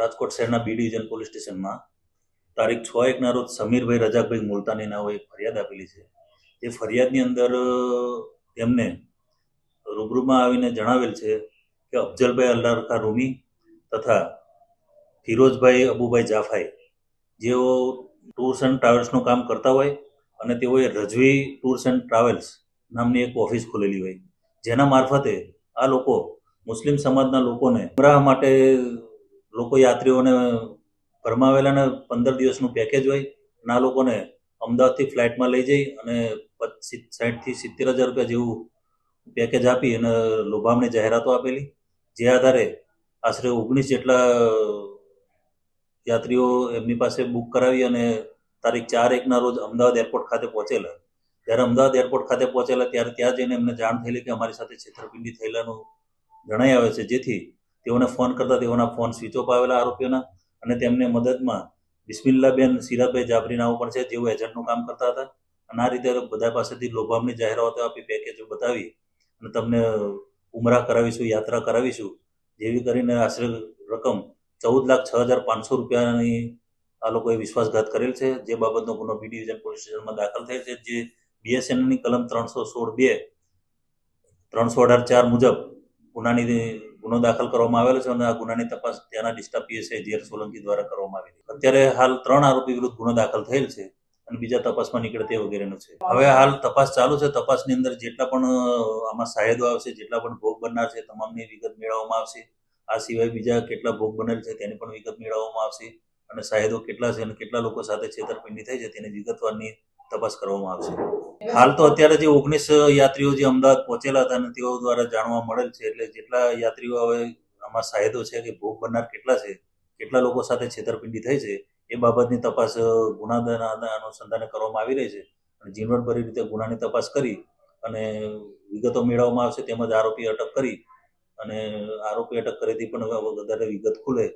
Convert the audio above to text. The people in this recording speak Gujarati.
રાજકોટ શહેરના બી ડિવિઝન પોલીસ સ્ટેશનમાં તારીખ છ એકના રોજ સમીરભાઈ રજાકભાઈ મુલતાની નાઓએ ફરિયાદ આપેલી છે. એ ફરિયાદની અંદર તેમને રૂબરૂમાં આવીને જણાવેલ છે કે અફજલભાઈ અલ્લારખા રૂમી તથા ફિરોજભાઈ અબુભાઈ જાફાઈ જેઓ ટૂર્સ એન્ડ ટ્રાવેલ્સનું કામ કરતા હોય અને તેઓએ રજવી ટૂર્સ એન્ડ ટ્રાવેલ્સ નામની એક ઓફિસ ખોલેલી હોય. જેના મારફતે આ લોકો મુસ્લિમ સમાજના લોકોને ઉમરાહ માટે લોકો યાત્રીઓને ફરમાવેલાને પંદર દિવસનું પેકેજ હોય, ના લોકોને અમદાવાદથી ફ્લાઇટમાં લઈ જઈ અને સાઠથી સિત્તેર હજાર રૂપિયા જેવું પેકેજ આપી અને લોભામણી જાહેરાતો આપેલી. જે આધારે આશરે ઓગણીસ જેટલા યાત્રીઓ એમની પાસે બુક કરાવી અને તારીખ ચાર એકના રોજ અમદાવાદ એરપોર્ટ ખાતે પહોંચેલા. જ્યારે અમદાવાદ એરપોર્ટ ખાતે પહોંચેલા, ત્યારે ત્યાં જઈને એમને જાણ થયેલી કે અમારી સાથે છેતરપિંડી થયેલાનું જણાઈ આવે છે. જેથી તેઓને ફોન કરતા તેઓના ફોન સ્વિચ ઓફ આવેલા આરોપીઓના અને તેમને મદદમાં બિસ્મિલ્લાબેન સિરાભાઈ જાફરી નાઓ પણ છે, જેઓ એજન્ટનું કામ કરતા હતા. અને આ રીતે બધા પાસેથી લોભામની જાહેરાતો આપી પેકેજો બતાવી અને તમને ઉમરા કરાવીશું, યાત્રા કરાવીશું જેવી કરીને આશરે રકમ ચૌદ લાખ છ હજાર પાંચસો રૂપિયાની આ લોકોએ વિશ્વાસઘાત કરેલ છે. જે બાબતનો ગુનો બી ડિવિઝન પોલીસ સ્ટેશનમાં દાખલ થયેલ છે. જે બીએસએનએલની કલમ ત્રણસો સોળ બે, ત્રણસો અઢાર ચાર મુજબ ગુનાની ગુનો દાખલ કરવામાં આવેલો છે અને આ ગુનાની તપાસ ત્યાંના ડિસ્ટા પીએસઆઈ જીઆર સોલંકી દ્વારા કરવામાં આવેલી અત્યારે હાલ ત્રણ આરોપી વિરુદ્ધ ગુનો દાખલ થયેલ છે અને બીજા તપાસમાં નીકળે તે વગેરેનું છે. હવે હાલ તપાસ ચાલુ છે. તપાસની અંદર જેટલા પણ આમાં સાહેદો આવશે, જેટલા પણ ભોગ બનનાર છે, તમામની વિગત મેળવવામાં આવશે. આ સિવાય બીજા કેટલા ભોગ બનેલ છે તેની પણ વિગત મેળવવામાં આવશે અને સાહેદો કેટલા છે અને કેટલા લોકો સાથે છેતરપિંડી થઈ છે તેની વિગતવારની તપાસ કરવામાં આવશે. હાલ તો અત્યારે જે ઓગણીસ યાત્રીઓ જે અમદાવાદ પહોંચેલા હતા અને તેઓ દ્વારા જાણવા મળેલ છે, એટલે જેટલા યાત્રીઓ હવે આમાં સાહેદો છે કે ભોગ બનનાર કેટલા છે, કેટલા લોકો સાથે છેતરપિંડી થઈ છે, એ બાબતની તપાસ ગુના અનુસંધાને કરવામાં આવી રહી છે અને ઝીણવટભરી રીતે ગુનાની તપાસ કરી અને વિગતો મેળવવામાં આવશે, તેમજ આરોપી અટક કરી અને આરોપી અટક કરેથી પણ હવે વધારે વિગત ખુલે